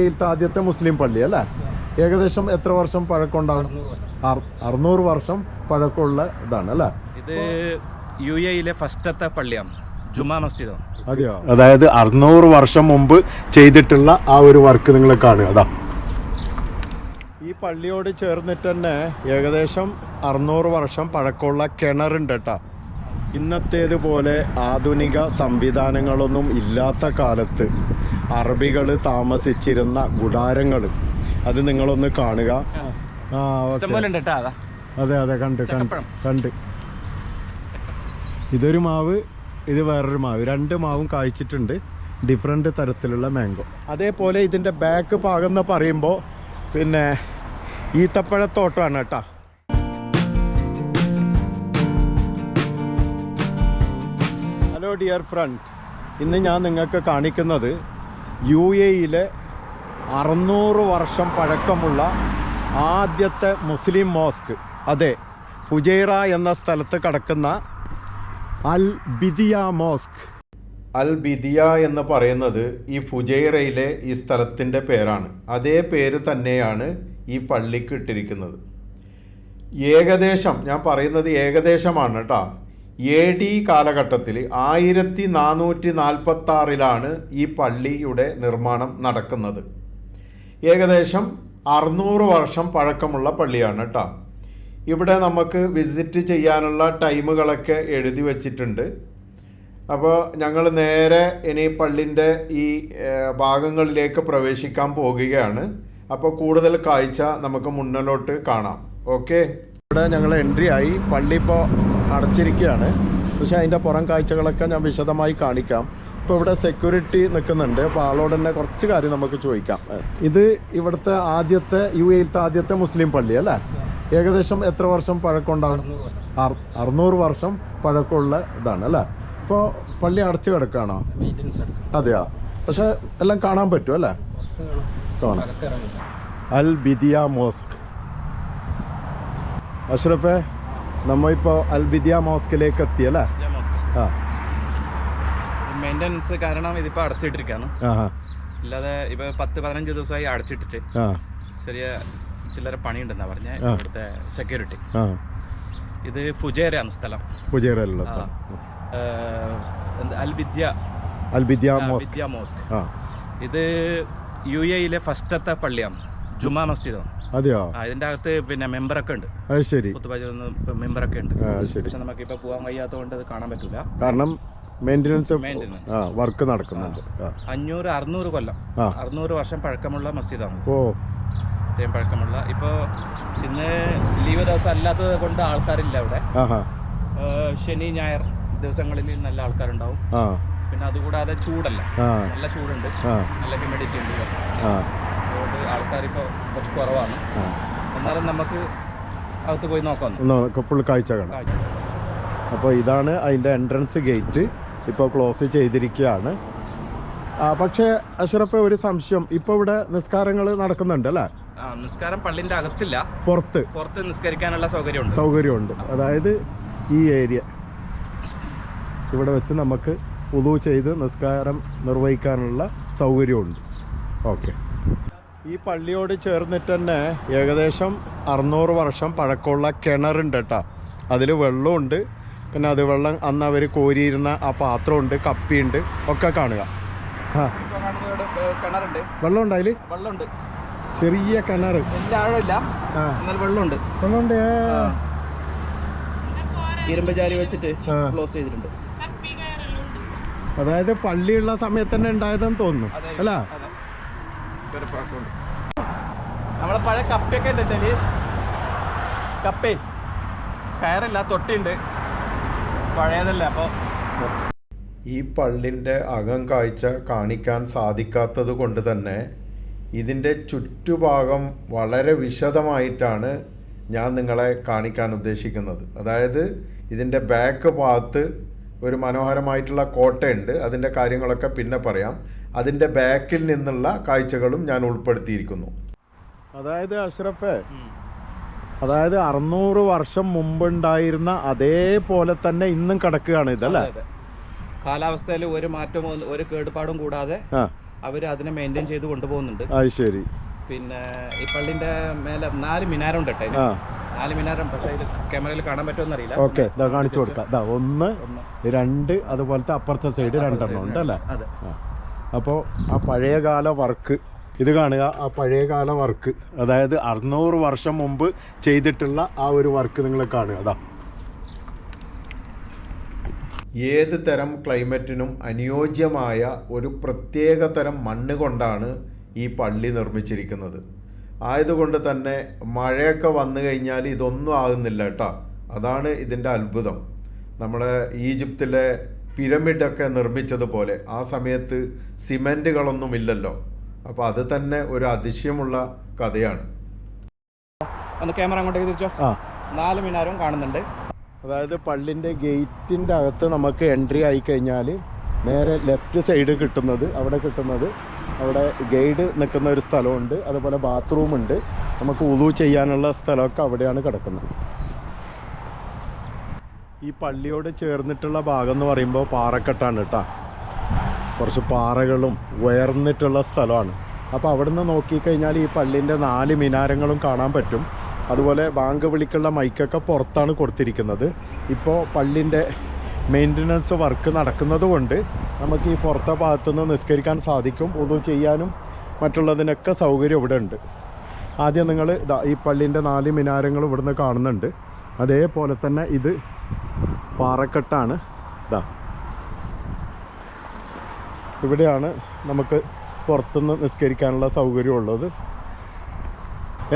എയിലത്തെ ആദ്യത്തെ മുസ്ലിം പള്ളി അല്ലേ? ഏകദേശം എത്ര വർഷം പഴക്കമുണ്ടാകും? അറു- അറുന്നൂറ് വർഷം പഴക്കമുള്ള ഇതാണ് അല്ലേ? ഇത് യു എയിലെ ഫസ്റ്റത്തെ പള്ളിയാണ്. ജുമാ മസ്ജിദ് അതെയോ? അതായത് അറുന്നൂറ് വർഷം മുമ്പ് ചെയ്തിട്ടുള്ള ആ ഒരു വർക്ക് നിങ്ങൾ കാണുക അതാ. ഈ പള്ളിയോട് ചേർന്നിട്ട് തന്നെ ഏകദേശം അറുന്നൂറ് വർഷം പഴക്കമുള്ള കിണറുണ്ട് കേട്ടോ. ഇന്നത്തേതുപോലെ ആധുനിക സംവിധാനങ്ങളൊന്നും ഇല്ലാത്ത കാലത്ത് അറബികൾ താമസിച്ചിരുന്ന ഗുഡാരങ്ങൾ. അത് നിങ്ങളൊന്ന് കാണുക. ആ. അതെ. അതെ കണ്ട് കണ്ട് കണ്ട്. ഇതൊരു മാവ് ഇത് വേറൊരു മാവ്. രണ്ട് മാവും കായ്ച്ചിട്ടുണ്ട്. ഡിഫറെന്റ് തരത്തിലുള്ള മാംഗോ. അതേപോലെ ഇതിന്റെ ബാക്ക് ഭാഗം എന്ന് പറയുമ്പോൾ പിന്നെ ഈത്തപ്പഴത്തോട്ടമാണ് കേട്ടോ. ഹലോ ഡിയർ ഫ്രണ്ട് ഇന്ന് ഞാൻ നിങ്ങൾക്ക് കാണിക്കുന്നത് യു എയിലെ അറുന്നൂറ് വർഷം പഴക്കമുള്ള ആദ്യത്തെ മുസ്ലിം മോസ്ക്. അതെ ഫുജൈറ എന്ന സ്ഥലത്ത് കിടക്കുന്ന അൽ ബിദിയ മോസ്ക്. അൽ ബിദിയ എന്ന് പറയുന്നത് ഈ ഫുജൈറയിലെ ഈ സ്ഥലത്തിന്റെ പേരാണ്. അതേ പേര് തന്നെയാണ് ഈ പള്ളിക്ക് ഇട്ടിരിക്കുന്നത്. ഏകദേശം ഞാൻ പറയുന്നത് ഏകദേശമാണ് കേട്ടോ. എ ഡി കാലഘട്ടത്തിൽ ആയിരത്തി നാനൂറ്റി നാൽപ്പത്തി ആറിലാണ് ഈ പള്ളിയുടെ നിർമ്മാണം നടക്കുന്നത്. ഏകദേശം അറുന്നൂറ് വർഷം പഴക്കമുള്ള പള്ളിയാണ് കേട്ടോ ഇവിടെ നമുക്ക് വിസിറ്റ് ചെയ്യാനുള്ള ടൈമുകളൊക്കെ എഴുതി വച്ചിട്ടുണ്ട്. അപ്പോൾ ഞങ്ങൾ നേരെ ഇനി പള്ളിന്റെ ഈ ഭാഗങ്ങളിലേക്ക് പ്രവേശിക്കാൻ പോകുകയാണ്. അപ്പോൾ കൂടുതൽ കാഴ്ച നമുക്ക് മുന്നിലോട്ട് കാണാം. ഓക്കെ? ഇവിടെ ഞങ്ങൾ എൻട്രി ആയി പള്ളി ഇപ്പോൾ അടച്ചിരിക്കുകയാണ്. പക്ഷേ അതിന്റെ പുറം കാഴ്ചകളൊക്കെ ഞാൻ വിശദമായി കാണിക്കാം. ഇപ്പോൾ ഇവിടെ സെക്യൂരിറ്റി നിൽക്കുന്നുണ്ട്. അപ്പോൾ ആളോട് തന്നെ കുറച്ച് കാര്യം നമുക്ക് ചോദിക്കാം. ഇത് ഇവിടുത്തെ ആദ്യത്തെ യു എയിലത്തെ ആദ്യത്തെ മുസ്ലിം പള്ളി അല്ലേ? ഏകദേശം എത്ര വർഷം പഴക്കമുണ്ടാകും അറു- അറുന്നൂറ് വർഷം പഴക്കമുള്ള ഇതാണ് അല്ലേ? ഇപ്പോൾ പള്ളി അടച്ചു കിടക്കുകയാണോ? അതെയോ? പക്ഷേ എല്ലാം കാണാൻ പറ്റും അല്ലേ? കാണാം. അൽ ബിദിയ മോസ്ക്. അഷ്റഫെ നമ്മ ഇപ്പോൾ അൽ ബിദിയ മോസ്കിലേക്ക് എത്തി അല്ലേ ആ മെയിന്റനൻസ് കാരണം ഇതിപ്പോൾ അടച്ചിട്ടിരിക്കുകയാണ് അല്ലാതെ ഇപ്പൊ പത്ത് പതിനഞ്ച് ദിവസമായി അടച്ചിട്ടിട്ട് ചെറിയ ചില്ലറ പണിയുണ്ടെന്നാ പറഞ്ഞ. ഇവിടുത്തെ സെക്യൂരിറ്റി ഇത് ഫുജേരയാണ് സ്ഥലം. പുജേറയിലുള്ള അൽബിദ്യ സ്ഥലം. ഏഹ്, എന്ത് അൽ വിദ്യ അൽ ബിദിയ ആ, മോസ്ക് ഇത് യു എയിലെ ഫസ്റ്റത്തെ പള്ളിയാണ്. ജുമാ മസ്ജിദോ? അതെയോ? ഇതിന്റെ അകത്ത് പിന്നെ മെമ്പറൊക്കെ ഉണ്ട്. അത് ശരി. മെമ്പറൊക്കെ ഉണ്ട്. പക്ഷെ നമുക്ക് ഇപ്പൊ പോകാൻ വയ്യാത്തതുകൊണ്ട് അത് കാണാൻ പറ്റൂല. കാരണം മെയിന്റനൻസ് വർക്ക് നടക്കുന്നുണ്ട്. അഞ്ഞൂറ് അറുന്നൂറ് കൊല്ലം. അറുന്നൂറ് വർഷം പഴക്കമുള്ള മസ്ജിദാണ് ഓ. ഇത്രയും പഴക്കമുള്ള. ഇപ്പോൾ ഇന്ന് ലീവ് ദിവസം അല്ലാത്തത് കൊണ്ട് ആൾക്കാരില്ല അവിടെ ശനി ഞായർ ദിവസങ്ങളിൽ നല്ല ആൾക്കാരുണ്ടാവും. പിന്നെ അതുകൂടാതെ ചൂടല്ല. നല്ല ചൂടുണ്ട്. നല്ല ഹ്യൂമിഡിറ്റി ഉണ്ട്. അതുകൊണ്ട് ആൾക്കാരിപ്പോൾ കുറച്ച് കുറവാണ്. എന്നാലും നമുക്ക് അകത്ത് പോയി നോക്കാം. ഫുൾ കാഴ്ച കാണാം. അപ്പോൾ ഇതാണ് അതിന്റെ എൻട്രൻസ് ഗേറ്റ് ഇപ്പോൾ ക്ലോസ് ചെയ്തിരിക്കുകയാണ്. പക്ഷേ അഷറഫ് ഒരു സംശയം. ഇപ്പോൾ ഇവിടെ നിസ്കാരങ്ങൾ നടക്കുന്നുണ്ട് അല്ലേ? നിസ്കാരം പള്ളിന്റെ അകത്തില്ല. പുറത്ത്. പുറത്ത് നിസ്കരിക്കാനുള്ള സൗകര്യമുണ്ട്. സൗകര്യമുണ്ട്. അതായത് ഈ ഏരിയ. ഇവിടെ വെച്ച് നമുക്ക് പുതു ചെയ്ത് നിസ്കാരം നിർവഹിക്കാനുള്ള സൗകര്യമുണ്ട്. ഓക്കെ. ഈ പള്ളിയോട് ചേർന്നിട്ട് തന്നെ ഏകദേശം അറുന്നൂറ് വർഷം പഴക്കമുള്ള കിണറുണ്ട് കേട്ടോ. അതിൽ വെള്ളമുണ്ട് പിന്നെ അത് വെള്ളം അന്ന് അവർ കോരിയിരുന്ന ആ പാത്രമുണ്ട് കപ്പിയുണ്ട് ഒക്കെ കാണുക. വെള്ളമുണ്ട് അതിൽ വെള്ളമുണ്ട്. ചെറിയ കിണർ. വെള്ളമുണ്ട്. വെള്ളമുണ്ട് ഏ. ഇരുമ്പ് വെച്ചിട്ട് ക്ലോസ് ചെയ്തിട്ടുണ്ട്. അതായത് പള്ളിയുള്ള സമയത്ത് തന്നെ ഉണ്ടായതെന്ന് തോന്നുന്നു. അല്ല? നമ്മളെ പഴയ കപ്പയൊക്കെ ഉണ്ട് കപ്പേ. കയറില്ല തൊട്ടിണ്ട്. പഴയതല്ല അപ്പോൾ ഈ പള്ളിന്റെ അകം കാഴ്ച കാണിക്കാൻ സാധിക്കാത്തത് കൊണ്ട് തന്നെ ഇതിന്റെ ചുറ്റുഭാഗം വളരെ വിശദമായിട്ടാണ് ഞാൻ നിങ്ങളെ കാണിക്കാൻ ഉദ്ദേശിക്കുന്നത്. അതായത് ഇതിന്റെ ബാക്ക് ഭാഗത്ത് ഒരു മനോഹരമായിട്ടുള്ള കോട്ടയുണ്ട്. അതിന്റെ കാര്യങ്ങളൊക്കെ പിന്നെ പറയാം. അതിന്റെ ബാക്കിൽ നിന്നുള്ള കാഴ്ചകളും ഞാൻ ഉൾപ്പെടുത്തിയിരിക്കുന്നു. അതായത് അഷ്റഫേ അതായത് അറുന്നൂറ് വർഷം മുമ്പുണ്ടായിരുന്ന അതേപോലെ തന്നെ ഇന്നും കിടക്കുകയാണ് ഇതല്ലേ? കാലാവസ്ഥയിൽ ഒരു മാറ്റവും ഒരു കേടുപാടും കൂടാതെ അവർ അതിനെ മെയിന്റെയിൻ ചെയ്ത് കൊണ്ടുപോകുന്നുണ്ട്. അത് ശരി. പിന്നെ ഈ പള്ളിന്റെ മേലെ നാല് മിനാരുണ്ട് കേട്ടോ നാല് മിനാരം പക്ഷേ ഇത് ക്യാമറയിൽ കാണാൻ പറ്റുമെന്ന് അറിയില്ല. ഓക്കെ കാണിച്ചു കൊടുക്കാം. ഒന്ന് രണ്ട് അതുപോലത്തെ അപ്പുറത്തെ സൈഡ് രണ്ടെണ്ണം ഉണ്ട് അല്ലേ? അപ്പോൾ ആ പഴയകാല വർക്ക് ഇത് കാണുക. ആ പഴയകാല വർക്ക്. അതായത് അറുന്നൂറ് വർഷം മുമ്പ് ചെയ്തിട്ടുള്ള ആ ഒരു വർക്ക് നിങ്ങൾ കാണുക. അതാ ഏത് തരം ക്ലൈമറ്റിനും അനുയോജ്യമായ ഒരു പ്രത്യേക തരം മണ്ണ് കൊണ്ടാണ് ഈ പള്ളി നിർമ്മിച്ചിരിക്കുന്നത്. ആയതുകൊണ്ട് തന്നെ മഴയൊക്കെ വന്നു കഴിഞ്ഞാൽ ഇതൊന്നും ആകുന്നില്ല കേട്ടോ. അതാണ് ഇതിന്റെ അത്ഭുതം. നമ്മുടെ ഈജിപ്തിലെ പിരമിഡൊക്കെ നിർമ്മിച്ചതുപോലെ ആ സമയത്ത് സിമെന്റുകളൊന്നും ഇല്ലല്ലോ. അപ്പോൾ അത് തന്നെ ഒരു അതിശയമുള്ള കഥയാണ്. ഒന്ന് ക്യാമറ അങ്ങോട്ടേക്ക് തിരിച്ചോ? ആ. നാല് മിനാരും കാണുന്നുണ്ട്. അതായത് പള്ളിന്റെ ഗേറ്റിന്റെ അകത്ത് നമുക്ക് എൻട്രി ആയി കഴിഞ്ഞാൽ നേരെ ലെഫ്റ്റ് സൈഡ് കിട്ടുന്നത് അവിടെ കിട്ടുന്നത്. അവിടെ ഗൈഡ് നിൽക്കുന്ന ഒരു സ്ഥലമുണ്ട്. അതുപോലെ ബാത്റൂം ഉണ്ട്. നമുക്ക് ഉളു ചെയ്യാനുള്ള സ്ഥലമൊക്കെ അവിടെയാണ് കിടക്കുന്നത്. ഈ പള്ളിയോട് ചേർന്നിട്ടുള്ള ഭാഗം എന്ന് പറയുമ്പോൾ പാറക്കെട്ടാണ് കേട്ടോ. കുറച്ച് പാറകളും ഉയർന്നിട്ടുള്ള സ്ഥലമാണ്. അപ്പോൾ അവിടുന്ന് നോക്കിക്കഴിഞ്ഞാൽ ഈ പള്ളിന്റെ നാല് മിനാരങ്ങളും കാണാൻ പറ്റും. അതുപോലെ ബാങ്ക് വിളിക്കുള്ള മൈക്കൊക്കെ പുറത്താണ് കൊടുത്തിരിക്കുന്നത്. ഇപ്പോൾ പള്ളിന്റെ മെയിന്റനൻസ് വർക്ക് നടക്കുന്നത് കൊണ്ട് നമുക്ക് ഈ പുറത്തെ ഭാഗത്തുനിന്ന് നിസ്കരിക്കാൻ സാധിക്കും. ഒന്നും ചെയ്യാനും മറ്റുള്ളതിനൊക്കെ സൗകര്യം ഇവിടെ ഉണ്ട്. ആദ്യം നിങ്ങൾ ഈ പള്ളിന്റെ നാല് മിനാരങ്ങൾ ഇവിടുന്ന് കാണുന്നുണ്ട്. അതേപോലെ തന്നെ ഇത് പാറക്കെട്ടാണ്. ഇതാ. ഇവിടെയാണ് നമുക്ക് പുറത്തുനിന്ന് നിസ്കരിക്കാനുള്ള സൗകര്യം ഉള്ളത്.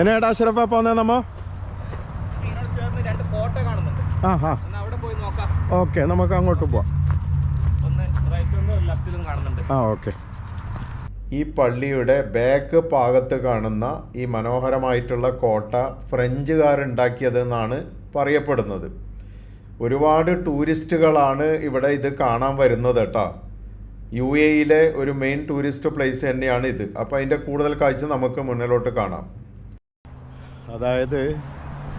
എന്നാടാ അഷറഫ പോന്നേ നമ്മ? ആ നോക്കാം ഓക്കെ നമുക്ക് അങ്ങോട്ട് പോവാം. ആ ഓക്കെ. ഈ പള്ളിയുടെ ബാക്ക് ഭാഗത്ത് കാണുന്ന ഈ മനോഹരമായിട്ടുള്ള കോട്ട ഫ്രഞ്ചുകാരുണ്ടാക്കിയതെന്നാണ് പറയപ്പെടുന്നത്. ഒരുപാട് ടൂറിസ്റ്റുകളാണ് ഇവിടെ ഇത് കാണാൻ വരുന്നത് കേട്ടോ. യു എയിലെ ഒരു മെയിൻ ടൂറിസ്റ്റ് പ്ലേസ് തന്നെയാണ് ഇത്. അപ്പോൾ അതിന്റെ കൂടുതൽ കാഴ്ച നമുക്ക് മുന്നിലോട്ട് കാണാം. അതായത്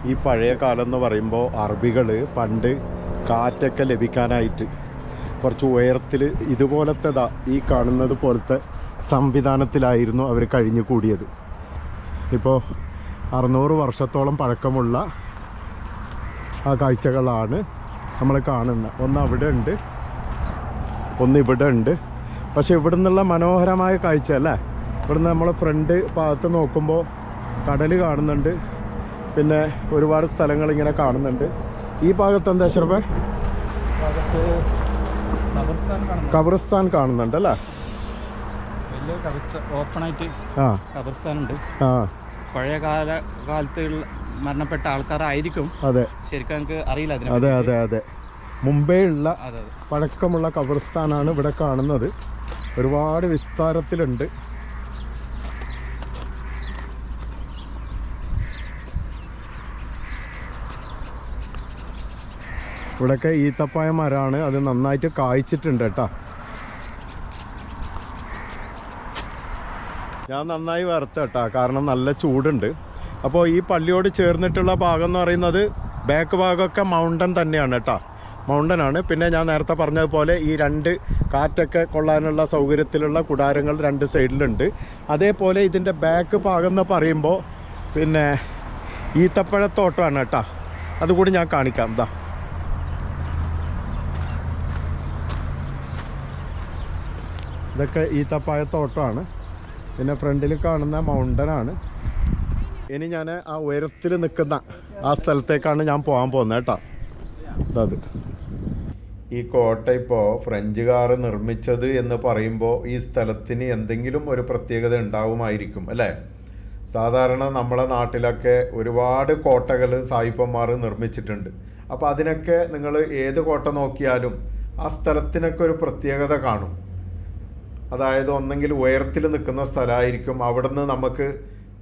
ഈ പഴയ കാലം എന്ന് പറയുമ്പോൾ അറബികൾ പണ്ട് കാറ്റൊക്കെ ലഭിക്കാനായിട്ട് കുറച്ച് ഉയരത്തിൽ ഇതുപോലത്തെ ദാ ഈ കാണുന്നത് പോലത്തെ സംവിധാനത്തിലായിരുന്നു അവർ കഴിഞ്ഞു കൂടിയത്. ഇപ്പോൾ അറുന്നൂറ് വർഷത്തോളം പഴക്കമുള്ള ആ കാഴ്ചകളാണ് നമ്മൾ കാണുന്നത്. ഒന്ന് അവിടെ ഉണ്ട്. ഒന്ന് ഇവിടെ ഉണ്ട് പക്ഷെ ഇവിടെ നിന്നുള്ള മനോഹരമായ കാഴ്ച അല്ലേ? ഇവിടുന്ന് നമ്മൾ ഫ്രണ്ട് ഭാഗത്ത് നോക്കുമ്പോൾ കടൽ കാണുന്നുണ്ട്. പിന്നെ ഒരുപാട് സ്ഥലങ്ങൾ ഇങ്ങനെ കാണുന്നുണ്ട്. ഈ ഭാഗത്ത് എന്താ ഭാഗത്ത് ഖബർസ്ഥാൻ കാണുന്നുണ്ട് അല്ലേ? ഓപ്പണായിട്ട് ഉണ്ട്. ആ. പഴയ കാല കാലത്ത് മരണപ്പെട്ട ആൾക്കാരായിരിക്കും. അതെ. ശരിക്കും അറിയില്ല അതെ അതെ അതെ. മുമ്പേ ഉള്ള അതെ അതെ. പഴക്കമുള്ള കബർസ്ഥാനാണ് ഇവിടെ കാണുന്നത്. ഒരുപാട് വിസ്താരത്തിലുണ്ട്. ഇവിടെയൊക്കെ ഈത്തപ്പായ മരമാണ് അത് നന്നായിട്ട് കായ്ച്ചിട്ടുണ്ട് കേട്ടോ. ഞാൻ നന്നായി വറുത്ത കേട്ടോ. കാരണം നല്ല ചൂടുണ്ട്. അപ്പോൾ ഈ പള്ളിയോട് ചേർന്നിട്ടുള്ള ഭാഗം എന്ന് പറയുന്നത് ബാക്ക് ഭാഗമൊക്കെ മൗണ്ടൻ തന്നെയാണ് കേട്ടോ. മൗണ്ടൻ ആണ് പിന്നെ ഞാൻ നേരത്തെ പറഞ്ഞതുപോലെ ഈ രണ്ട് കാറ്റൊക്കെ കൊള്ളാനുള്ള സൗകര്യത്തിലുള്ള കുടാരങ്ങൾ രണ്ട് സൈഡിലുണ്ട്. അതേപോലെ ഇതിന്റെ ബാക്ക് ഭാഗം എന്ന് പറയുമ്പോൾ പിന്നെ ഈത്തപ്പഴത്തോട്ടമാണ് കേട്ടോ. അതുകൂടി ഞാൻ കാണിക്കാം ഇതാ ഇതൊക്കെ ഈത്തപ്പഴത്തോട്ടമാണ് പിന്നെ ഫ്രണ്ടിൽ കാണുന്ന മൗണ്ടനാണ്. ഇനി ഞാൻ ആ ഉയരത്തിൽ നിൽക്കുന്ന ആ സ്ഥലത്തേക്കാണ് ഞാൻ പോകാൻ പോകുന്നത് കേട്ടോ. അത്. ഈ കോട്ട ഇപ്പോൾ ഫ്രഞ്ചുകാർ നിർമ്മിച്ചത് എന്ന് പറയുമ്പോൾ ഈ സ്ഥലത്തിന് എന്തെങ്കിലും ഒരു പ്രത്യേകത ഉണ്ടാവുമായിരിക്കും അല്ലേ? സാധാരണ നമ്മളെ നാട്ടിലൊക്കെ ഒരുപാട് കോട്ടകൾ സായിപ്പന്മാർ നിർമ്മിച്ചിട്ടുണ്ട്. അപ്പോൾ അതിനൊക്കെ നിങ്ങൾ ഏത് കോട്ട നോക്കിയാലും ആ സ്ഥലത്തിനൊക്കെ ഒരു പ്രത്യേകത കാണും. അതായത് ഒന്നെങ്കിൽ ഉയരത്തിൽ നിൽക്കുന്ന സ്ഥലമായിരിക്കും. അവിടുന്ന് നമുക്ക്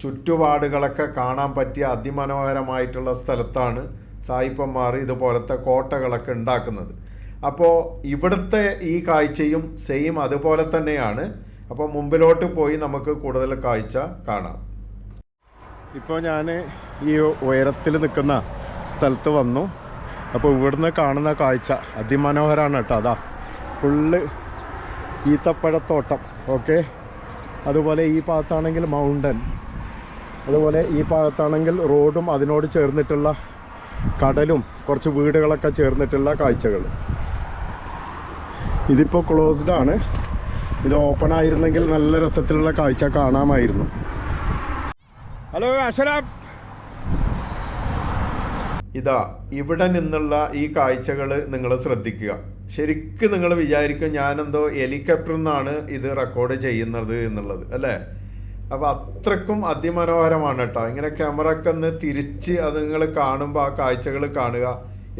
ചുറ്റുപാടുകളൊക്കെ കാണാൻ പറ്റിയ അതിമനോഹരമായിട്ടുള്ള സ്ഥലത്താണ് സായിപ്പന്മാർ ഇതുപോലത്തെ കോട്ടകളൊക്കെ ഉണ്ടാക്കുന്നത്. അപ്പോൾ ഇവിടുത്തെ ഈ കാഴ്ചയും സെയിം അതുപോലെ തന്നെയാണ്. അപ്പോൾ മുമ്പിലോട്ട് പോയി നമുക്ക് കൂടുതൽ കാഴ്ച കാണാം. ഇപ്പോൾ ഞാൻ ഈ ഉയരത്തിൽ നിൽക്കുന്ന സ്ഥലത്ത് വന്നു. അപ്പോൾ ഇവിടുന്ന് കാണുന്ന കാഴ്ച അതിമനോഹരമാണ് കേട്ടോ. അതാ ഫുള്ള് ഈത്തപ്പഴത്തോട്ടം ഓക്കെ അതുപോലെ ഈ ഭാഗത്താണെങ്കിൽ മൗണ്ടൻ അതുപോലെ ഈ ഭാഗത്താണെങ്കിൽ റോഡും അതിനോട് ചേർന്നിട്ടുള്ള കടലും കുറച്ച് വീടുകളൊക്കെ ചേർന്നിട്ടുള്ള കാഴ്ചകൾ. ഇതിപ്പോൾ ക്ലോസ്ഡ് ആണ്. ഇത് ഓപ്പൺ ആയിരുന്നെങ്കിൽ നല്ല രസത്തിലുള്ള കാഴ്ച കാണാമായിരുന്നു. ഹലോ അശ്വരാബ് ഇതാ ഇവിടെ നിന്നുള്ള ഈ കാഴ്ചകൾ നിങ്ങൾ ശ്രദ്ധിക്കുക. ശരിക്കും നിങ്ങൾ വിചാരിക്കും ഞാനെന്തോ ഹെലികോപ്റ്ററിൽ നിന്നാണ് ഇത് റെക്കോർഡ് ചെയ്യുന്നത് എന്നുള്ളത് അല്ലേ? അപ്പോൾ അത്രക്കും അതിമനോഹരമാണ് കേട്ടോ ഇങ്ങനെ ക്യാമറ ഒക്കെ ഒന്ന് തിരിച്ച് അത് നിങ്ങൾ കാണുമ്പോൾ ആ കാഴ്ചകൾ കാണുക.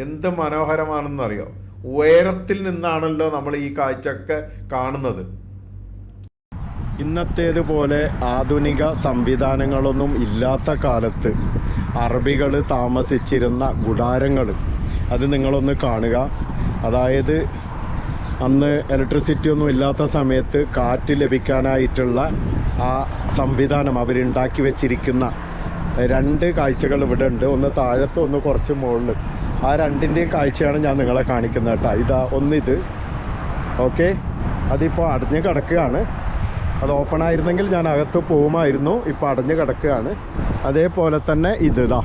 എന്ത് മനോഹരമാണെന്നറിയോ? ഉയരത്തിൽ നിന്നാണല്ലോ നമ്മൾ ഈ കാഴ്ചയൊക്കെ കാണുന്നത്. ഇന്നത്തേതുപോലെ ആധുനിക സംവിധാനങ്ങളൊന്നും ഇല്ലാത്ത കാലത്ത് അറബികൾ താമസിച്ചിരുന്ന ഗുഡാരങ്ങൾ അത് നിങ്ങളൊന്ന് കാണുക. അതായത് അന്ന് ഇലക്ട്രിസിറ്റി ഒന്നും ഇല്ലാത്ത സമയത്ത് കാറ്റ് ലഭിക്കാനായിട്ടുള്ള ആ സംവിധാനം അവരുണ്ടാക്കി വെച്ചിരിക്കുന്ന രണ്ട് കാഴ്ചകൾ ഇവിടെ ഉണ്ട് ഒന്ന് താഴത്ത് ഒന്ന് കുറച്ച് മുകളിൽ ആ രണ്ടിന്റെയും കാഴ്ചയാണ് ഞാൻ നിങ്ങളെ കാണിക്കുന്നത് കേട്ടോ. ഇതാ ഒന്നിത്. ഓക്കെ? അതിപ്പോൾ അടഞ്ഞ് കിടക്കുകയാണ്. അത് ഓപ്പൺ ആയിരുന്നെങ്കിൽ ഞാൻ അകത്ത് പോകുമായിരുന്നു ഇപ്പോൾ അടഞ്ഞ് കിടക്കുകയാണ്. അതേപോലെ തന്നെ ഇത് ഇതാ.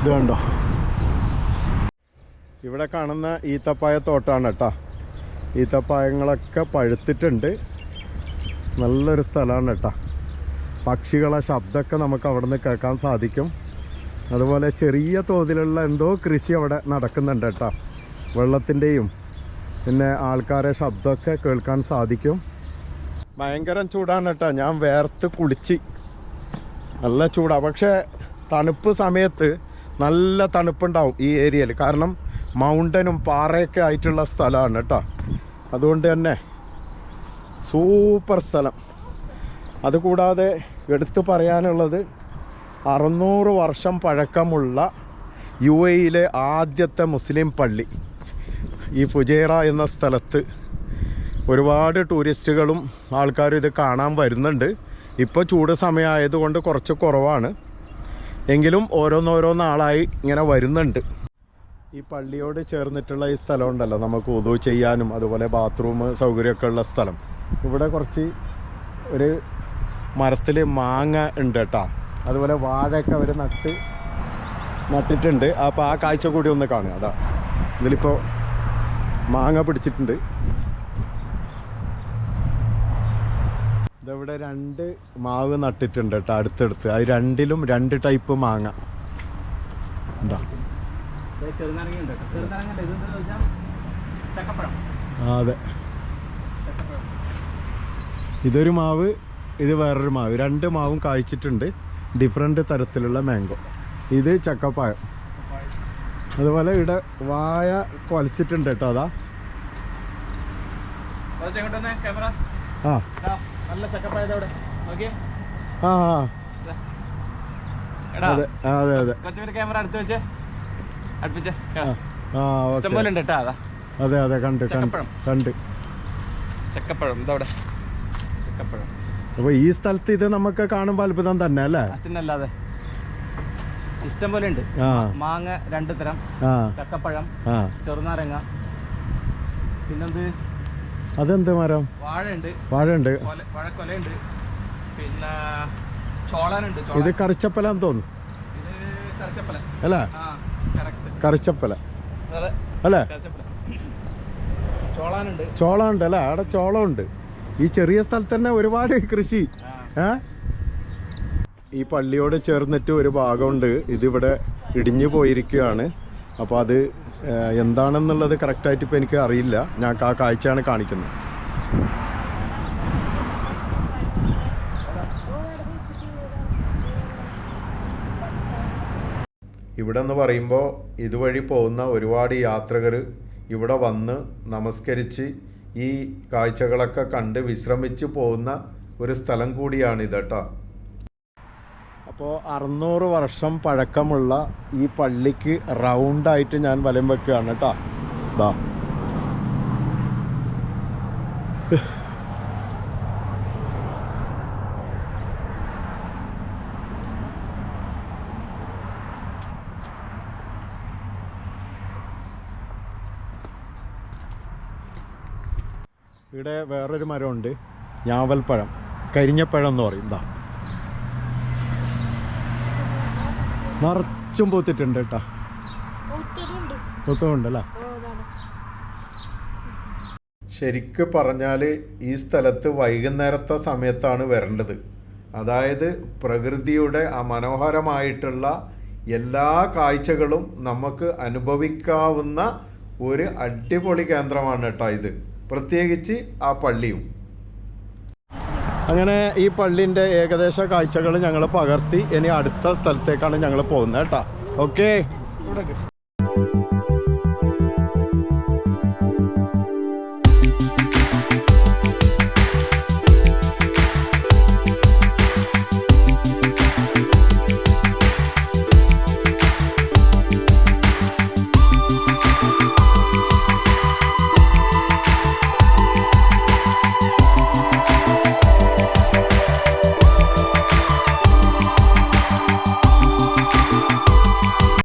ഇത് കണ്ടോ? ഇവിടെ കാണുന്ന ഈത്തപ്പായ തോട്ടാണ് കേട്ടോ. ഈത്തപ്പായങ്ങളൊക്കെ പഴുത്തിട്ടുണ്ട്. നല്ലൊരു സ്ഥലമാണ് കേട്ടോ. പക്ഷികളെ ശബ്ദമൊക്കെ നമുക്ക് അവിടെ നിന്ന് കേൾക്കാൻ സാധിക്കും. അതുപോലെ ചെറിയ തോതിലുള്ള എന്തോ കൃഷി അവിടെ നടക്കുന്നുണ്ട് കേട്ടോ. വെള്ളത്തിന്റെയും പിന്നെ ആൾക്കാരെ ശബ്ദമൊക്കെ കേൾക്കാൻ സാധിക്കും. ഭയങ്കര ചൂടാണ് കേട്ടോ. ഞാൻ വേർത്ത് കുളിച്ച് നല്ല ചൂടാണ് പക്ഷേ തണുപ്പ് സമയത്ത് നല്ല തണുപ്പുണ്ടാവും ഈ ഏരിയയിൽ. കാരണം മൗണ്ടനും പാറയൊക്കെ ആയിട്ടുള്ള സ്ഥലമാണ് കേട്ടോ. അതുകൊണ്ട് തന്നെ സൂപ്പർ സ്ഥലം. അതുകൂടാതെ എടുത്തു പറയാനുള്ളത് അറുന്നൂറ് വർഷം പഴക്കമുള്ള യു എയിലെ ആദ്യത്തെ മുസ്ലിം പള്ളി. ഈ ഫുജേറ എന്ന സ്ഥലത്ത് ഒരുപാട് ടൂറിസ്റ്റുകളും ആൾക്കാരും ഇത് കാണാൻ വരുന്നുണ്ട്. ഇപ്പോൾ ചൂട് സമയമായതുകൊണ്ട് കുറച്ച് കുറവാണ്. എങ്കിലും ഓരോന്നോരോന്നാളായി ഇങ്ങനെ വരുന്നുണ്ട്. ഈ പള്ളിയോട് ചേർന്നിട്ടുള്ള ഈ സ്ഥലം ഉണ്ടല്ലോ നമുക്ക് ഉതു ചെയ്യാനും അതുപോലെ ബാത്റൂം സൗകര്യമൊക്കെ ഉള്ള സ്ഥലം. ഇവിടെ കുറച്ച് ഒരു മരത്തിൽ മാങ്ങ ഉണ്ട് കേട്ടോ. അതുപോലെ വാഴയൊക്കെ അവർ നട്ട് നട്ടിട്ടുണ്ട്. അപ്പോൾ ആ കാഴ്ച കൂടി ഒന്ന് കാണുക. അതാ. ഇതിലിപ്പോൾ മാങ്ങ പിടിച്ചിട്ടുണ്ട്. ഇതവിടെ രണ്ട് മാവ് നട്ടിട്ടുണ്ട് കേട്ടോ അടുത്തടുത്ത്. അത് രണ്ടിലും രണ്ട് ടൈപ്പ് മാങ്ങ. എന്താ അതെ. ഇതൊരു മാവ് ഇത് വേറൊരു മാവ്. രണ്ട് മാവും കായ്ച്ചിട്ടുണ്ട്. ഡിഫറെന്റ് തരത്തിലുള്ള മാംഗോ. ഇത് ചക്കപ്പായം. അതുപോലെ ഇവിടെ വായ കൊലച്ചിട്ടുണ്ട് കേട്ടോ അതാ. ആ. നല്ല അവിടെ. നോക്കിയേ. ആ ആ. എടാ അതെ അതെ അതെ. ക്യാമറ അടുത്ത് വെച്ചേ. അടുപ്പിച്ചേ അതാ. അതെ കണ്ട്. കണ്ട് ചക്കപ്പഴം. ഇതവിടെ ചക്കപ്പഴം. അപ്പോൾ ഈ സ്ഥലത്ത് ഇത് നമുക്ക് കാണുമ്പോൾ അത്ഭുതം തന്നെ അല്ലേ? അതിനല്ലാതെ ഇഷ്ടം പോലെ ഉണ്ട്. മാങ്ങ രണ്ട് തരം. ചക്കപ്പഴം ചെറുനാരങ്ങ. പിന്നെന്ത്? അതെന്ത് മരം? വാഴയുണ്ട്. വാഴയുണ്ട്. കൊല വാഴക്കൊലയുണ്ട്. പിന്നെ ചോളനുണ്ട് ഇത് കറിച്ചപ്പല തോന്നുന്നു. കറച്ചപ്പല. അല്ലേ? കറിച്ചപ്പല. ചോളാനുണ്ട്. ചോളം ഉണ്ട് അല്ലേ? അവിടെ ചോളം ഉണ്ട്. ഈ ചെറിയ സ്ഥലത്ത് തന്നെ ഒരുപാട് കൃഷി. ഏ ഈ പള്ളിയോട് ചേർന്നിട്ട് ഒരു ഭാഗമുണ്ട്. ഇതിവിടെ ഇടിഞ്ഞു പോയിരിക്കുകയാണ്. അപ്പോൾ അത് എന്താണെന്നുള്ളത് കറക്റ്റായിട്ട് ഇപ്പൊ എനിക്ക് അറിയില്ല. ഞാൻ ആ കാഴ്ചയാണ് കാണിക്കുന്നത്. ഇവിടെ എന്ന് പറയുമ്പോൾ ഇതുവഴി പോകുന്ന ഒരുപാട് യാത്രികർ ഇവിടെ വന്ന് നമസ്കരിച്ച് ഈ കാഴ്ചകളൊക്കെ കണ്ട് വിശ്രമിച്ച് പോകുന്ന ഒരു സ്ഥലം കൂടിയാണ് ഇത് കേട്ടോ. അപ്പോൾ അറുന്നൂറ് വർഷം പഴക്കമുള്ള ഈ പള്ളിക്ക് റൗണ്ടായിട്ട് ഞാൻ വലം വെക്കുകയാണ് കേട്ടോ. ഇവിടെ വേറൊരു മരമുണ്ട്. ഞാവൽപ്പഴം. കരിഞ്ഞപ്പഴം എന്ന് പറയും. ഇതാ നിറച്ചും പൂത്തിട്ടുണ്ട് കേട്ടോ. പൂത്തമുണ്ടല്ലേ ശരിക്ക് പറഞ്ഞാൽ ഈ സ്ഥലത്ത് വൈകുന്നേരത്തെ സമയത്താണ് വരേണ്ടത്. അതായത് പ്രകൃതിയുടെ ആ മനോഹരമായിട്ടുള്ള എല്ലാ കാഴ്ചകളും നമുക്ക് അനുഭവിക്കാവുന്ന ഒരു അടിപൊളി കേന്ദ്രമാണ് കേട്ടോ ഇത്. പ്രത്യേകിച്ച് ആ പള്ളിയും. അങ്ങനെ ഈ പള്ളിന്റെ ഏകദേശ കാഴ്ചകൾ ഞങ്ങൾ പകർത്തി. ഇനി അടുത്ത സ്ഥലത്തേക്കാണ് ഞങ്ങൾ പോകുന്നത് കേട്ടോ. ഓക്കേ